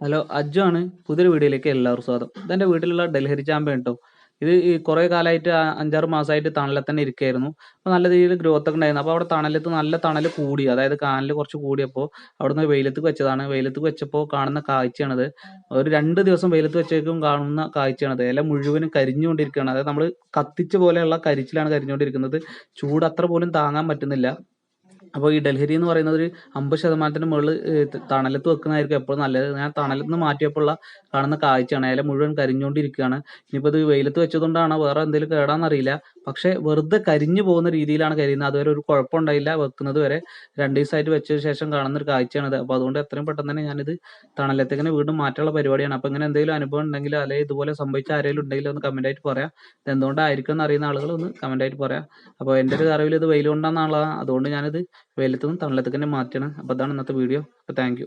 Hello Ajju ആണ് പുതിയൊരു വീഡിയോയിലേക്ക് എല്ലാവർക്കും സ്വാഗതം. ഇതെന്റെ വീട്ടിലുള്ള ഡൽഹരി ചാമ്പ കേട്ടോ. ഇത് ഈ കുറേ കാലമായിട്ട് അഞ്ചാറ് മാസമായിട്ട് തണലിൽ തന്നെ ഇരിക്കുകയായിരുന്നു. അപ്പോൾ നല്ല രീതിയിൽ ഗ്രോത്ത് ഒക്കെ ഉണ്ടായിരുന്നു. അപ്പോൾ അവിടെ തണലത്ത് നല്ല തണൽ കൂടി. അതായത് കാനൽ കുറച്ച് കൂടിയപ്പോൾ അവിടുന്ന് വെയിലത്ത് വെച്ചതാണ്. വെയിലത്ത് വെച്ചപ്പോൾ കാണുന്ന കാഴ്ചയാണിത്. ഒരു രണ്ട് ദിവസം വെയിലത്ത് വെച്ചേക്കും കാണുന്ന കാഴ്ചയാണിത്. ഇല മുഴുവനും കരിഞ്ഞുകൊണ്ടിരിക്കുകയാണ്. അതായത് നമ്മൾ കത്തിച്ച പോലെയുള്ള കരിച്ചിലാണ് കരിഞ്ഞുകൊണ്ടിരിക്കുന്നത്. ചൂട് അത്ര പോലും താങ്ങാൻ പറ്റുന്നില്ല. അപ്പോൾ ഈ ഡൽഹരി എന്ന് പറയുന്നത് ഒരു അമ്പത് ശതമാനത്തിന് മുകളിൽ തണലത്ത് വെക്കുന്നതായിരിക്കും എപ്പോഴും നല്ലത്. ഞാൻ തണലത്ത് നിന്ന് മാറ്റിയപ്പോഴുള്ള കാണുന്ന കാഴ്ചയാണ്. ഇല മുഴുവൻ കരിഞ്ഞുകൊണ്ടിരിക്കുകയാണ്. ഇനിയിപ്പോൾ ഇത് വെയിലത്ത് വെച്ചതുകൊണ്ടാണ് വേറെ എന്തെങ്കിലും കേടാന്നറിയില്ല. പക്ഷേ വെറുതെ കരിഞ്ഞു പോകുന്ന രീതിയിലാണ് കരിയുന്നത്. അതുവരെ ഒരു കുഴപ്പമുണ്ടായില്ല വെക്കുന്നത് വരെ. രണ്ട് ദിവസമായിട്ട് വെച്ചതിന് ശേഷം കാണുന്ന ഒരു കാഴ്ചയാണിത്. അപ്പോൾ അതുകൊണ്ട് എത്രയും പെട്ടെന്ന് തന്നെ ഞാനിത് തണലത്തേക്കിനെ വീണ്ടും മാറ്റാനുള്ള പരിപാടിയാണ്. അപ്പോൾ ഇങ്ങനെ എന്തെങ്കിലും അനുഭവം ഉണ്ടെങ്കിൽ അല്ലെങ്കിൽ ഇതുപോലെ സംഭവിച്ച ആരെങ്കിലും ഉണ്ടെങ്കിൽ ഒന്ന് കമന്റ് ആയിട്ട് പറയാം. ഇത് എന്തുകൊണ്ടായിരിക്കും എന്ന് അറിയുന്ന ആളുകൾ ഒന്ന് കമന്റ് ആയിട്ട് പറയാം. അപ്പോൾ എന്റെ ഒരു അറിവിൽ ഇത് വെയിൽ അതുകൊണ്ട് ഞാനിത് വെയിലത്ത് നിന്ന് തണലത്തേക്ക് തന്നെ മാറ്റണം അപ്പോൾ അതാണ് ഇന്നത്തെ വീഡിയോ അപ്പോൾ താങ്ക്